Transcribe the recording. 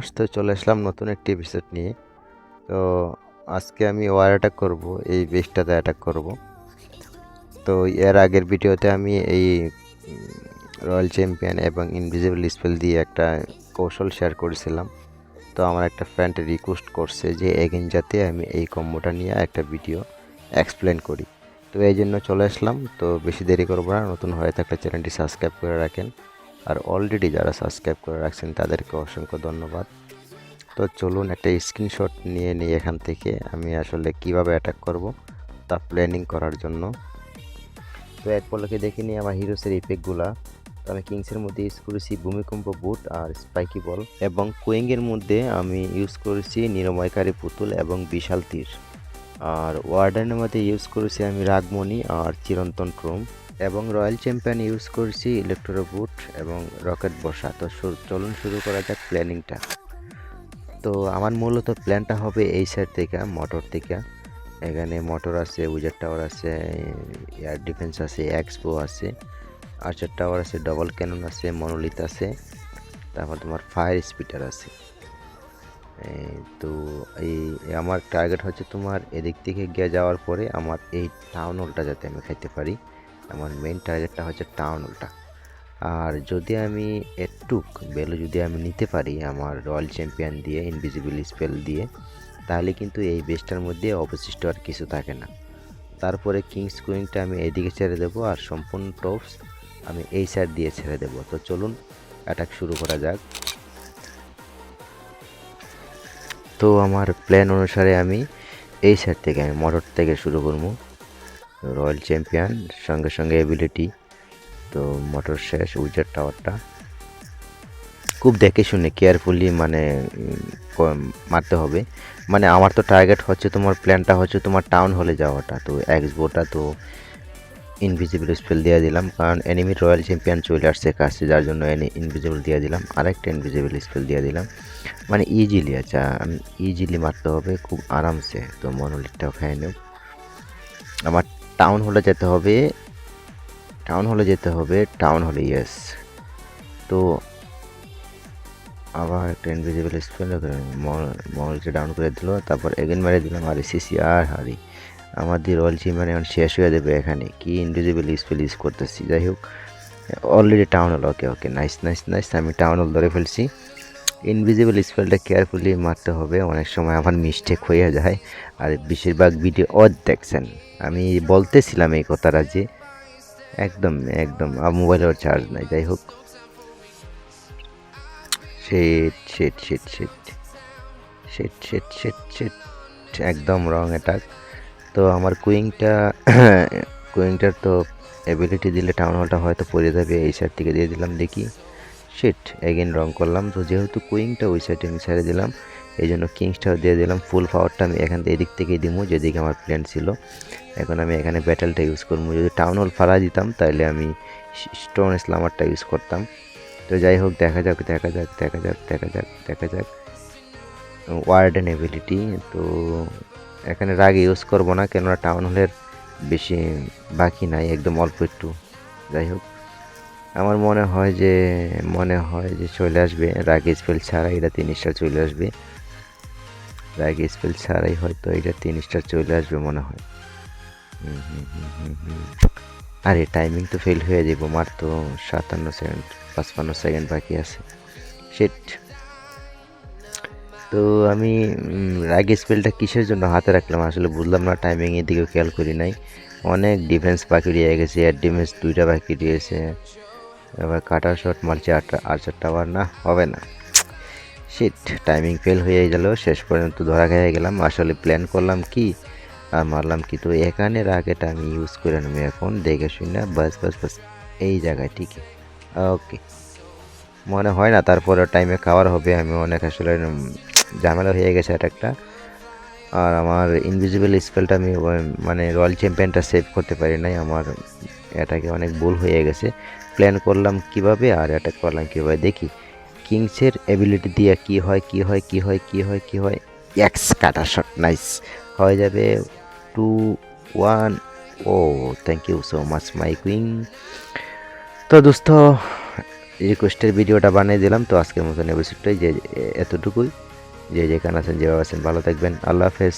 Viewers তো চলে আসলাম নতুন একটি এপিসোড নিয়ে। তো আজকে আমি ওয়ার অ্যাটাক করব, এই বেসটাতে অ্যাটাক করব। তো এর আগের ভিডিওতে আমি এই রয়্যাল চ্যাম্পিয়ন এবং ইনভিজিবল স্পেল দিয়ে একটা কৌশল শেয়ার করেছিলাম। তো আমার একটা ফ্রেন্ড রিকোয়েস্ট করছে যে এগেন যাতে আমি এই কম্বোটা নিয়ে একটা ভিডিও এক্সপ্লেন করি। তো এই জন্য চলে আসলাম। তো বেশি দেরি করব না, নতুন হয়ে থাকলে চ্যানেলটি সাবস্ক্রাইব করে রাখেন। আর অলরেডি যারা সাবস্ক্রাইব করে রাখছেন, তাদেরকে অসংখ্য ধন্যবাদ। তো চলুন একটা স্ক্রিনশট নিয়ে নিই এখান থেকে, আমি আসলে কীভাবে অ্যাটাক করব তা প্ল্যানিং করার জন্য। তো এক পলকে দেখে নিই আমার হিরোসের ইফেক্টগুলা তো আমি কিংসের মধ্যে ইউজ করেছি ভূমিকম্প বুট আর স্পাইকি বল এবং কুইংয়ের মধ্যে আমি ইউজ করেছি নিরময়কারী পুতুল এবং বিশাল তীর। আর ওয়ার্ডেনের মধ্যে ইউজ করেছি আমি রাগমণি আর চিরন্তন ক্রোম এবং রয়্যাল চ্যাম্পিয়ন ইউজ করছি ইলেকট্রো বুট এবং রকেট বসা। তো চলুন শুরু করা যাক প্ল্যানিংটা তো আমার মূলত প্ল্যানটা হবে এই সাইড থেকে মোটর থেকে। এখানে মোটর আছে উজার টাওয়ার আছে এয়ার ডিফেন্স আছে এক্সপো আছে আর্চার টাওয়ার আছে ডবল ক্যানন আছে মনোলিত আছে, তারপর তোমার ফায়ার স্পিটার আছে। তো এই আমার টার্গেট হচ্ছে তোমার এদিক থেকে গিয়ে যাওয়ার পরে আমার এই টাউন হলটা যাতে আমি খাইতে পারি। আমার মেইন টার্গেটটা হচ্ছে টাউন হলটা আর যদি আমি একটুক ভ্যালু যদি আমি নিতে পারি আমার রয়্যাল চ্যাম্পিয়ন দিয়ে ইনভিজিবল স্পেল দিয়ে, তাহলে কিন্তু এই বেসটার মধ্যে অবশিষ্ট আর কিছু থাকে না। তারপরে কিংস কুইংটা আমি এইদিকে ছেড়ে দেবো আর সম্পূর্ণ টপস আমি এই সাইড দিয়ে ছেড়ে দেবো। তো চলুন অ্যাটাক শুরু করা যাক। তো আমার প্ল্যান অনুসারে আমি এই সাইড থেকে, আমি মোটর থেকে শুরু করব। রয়্যাল চ্যাম্পিয়ন, সঙ্গে সঙ্গে এবিলিটি, তো মোটর শেষ উইজার টাওয়ারটা। খুব দেখে শুনে কেয়ারফুলি মানে মারতে হবে। মানে আমার তো টার্গেট হচ্ছে তোমার, প্ল্যানটা হচ্ছে তোমার টাউন হলে যাওয়াটা। তো এক্সবোটা তো ইনভিজিবল স্পেল দিয়ে দিলাম, কারণ এনিমি রয়্যাল চ্যাম্পিয়ন চলে আসছে কাছে, যার জন্য এনি ইনভিজিবল দিয়ে দিলাম। আরেকটা ইনভিজিবল স্পেল দিয়ে দিলাম। মানে ইজিলি আচ্ছা ইজিলি মারতে হবে, খুব আরামসে। তো মনোলিটটাও খাই নেব। আমার টাউন হলে যেতে হবে। টাউন হলে যেতে হবে। টাউন হলে ইয়েস তো আবার একটা ইনভিজিবল স্পেল মলকে ডাউন করে দিল। তারপর এগেন মেরে দিলাম। আর সিসি আর হারি। আমাদের রয়্যাল মানে এখন শেষ হয়ে দেবে এখানে। কি ইনভিজিবল স্পেল ইউজ করতেছি? যাই হোক already town hall okay okay nice nice nice আমি টাউন হল ধরে ফেলছি। ইনভিজিবল স্পেলটা কেয়ারফুলি মারতে হবে। অনেক সময় আমার মিস্টেক হয়ে যায়। আর বেশিরভাগ ভিডিও ও দেখছেন। আমি বলতেছিলাম এই কথাটা যে, একদম একদম, আর মোবাইলের চার্জ নাই। যাই হোক। শেট শেট শেট শেট শেট শেট শেট শেট একদম রং অ্যাটাক তো আমার কুইংটা কুইংটার তো এবিলিটি দিলে টাউন হলটা হয়তো পড়ে যাবে। এই সাইড থেকে দিয়ে দিলাম দেখি। শেট এগেন রং করলাম। তো যেহেতু কুইংটা ওই সাইডে আমি ছেড়ে দিলাম এই জন্য কিংসটাও দিয়ে দিলাম। ফুল পাওয়ারটা আমি এখান থেকে এদিক থেকেই দিব যেদিকে আমার প্ল্যান ছিল। এখন আমি এখানে ব্যাটেলটা ইউজ করব যদি টাউন হল ফাড়া দিতাম তাহলে আমি স্টোন স্লামারটা ইউজ করতাম। তো যাই হোক, দেখা যাক দেখা যাক দেখা যাক দেখা যাক দেখা যাক। ওয়ার্ডেন এবিলিটি তো এখানে রাগ ইউজ করব না, কেননা টাউন হলের বেশি বাকি নাই, একদম অল্প একটু। যাই হোক। আমার মনে হয় যে, মনে হয় যে চলে আসবে। রাগ স্পেল ছাড়াই এটা তিন স্টার চলে আসবে। রাগ স্পেল ছাড়াই হয়তো এটা তিন স্টার চলে আসবে মনে হয়। আরে টাইমিং তো ফেল হয়ে যাব তো সাতান্ন সেকেন্ড পাঁচপান্ন সেকেন্ড বাকি আছে। সেট তো আমি রাগ স্পেলটা কিসের জন্য হাতে রাখলাম? আসলে বুঝলাম না টাইমিং এর দিকেও খেয়াল করি নাই। অনেক ডিফেন্স বাকি রয়ে গেছে এয়ার ডিফেন্স দুইটা বাকি রয়েছে। এবার কাটার শট মারছে আটটা আটটা টাওয়ার না, হবে না। শিট টাইমিং ফেল হয়ে গেল, শেষ পর্যন্ত ধরা খেয়ে গেলাম। আসলে প্ল্যান করলাম কি? আর মারলাম কি তো? এখানে রাগেটা আমি ইউজ করে নেব এখন, দেখে শুনে বাস বাস বাস, এই জায়গায় ঠিকই ওকে মনে হয় না তারপরে টাইমে খাওয়ার হবে, আমি অনেক আসলে ঝামেলা হয়ে গেছে এটা একটা। আর আমার ইনভিজিবল স্পেলটা আমি মানে রয়্যাল চ্যাম্পিয়নটা সেভ করতে পারি নাই, আমার এটাকে অনেক ভুল হয়ে গেছে। প্ল্যান করলাম কীভাবে আর অ্যাটাক করলাম কীভাবে? দেখি। কিংসের এবিলিটি দিয়ে কি হয় কি হয় কি হয় কি হয় কি হয়? এক্স কাটা শট নাইস হয়ে যাবে two one oh thank you so much my cooing তো দোস্ত রিকোয়েস্টের ভিডিওটা বানিয়ে দিলাম। তো আজকের মতন এপিসোডটাই যে, এতটুকুই। যে যেখানে আছেন, যেভাবে আছেন, ভালো থাকবেন। আল্লাহ হাফেজ।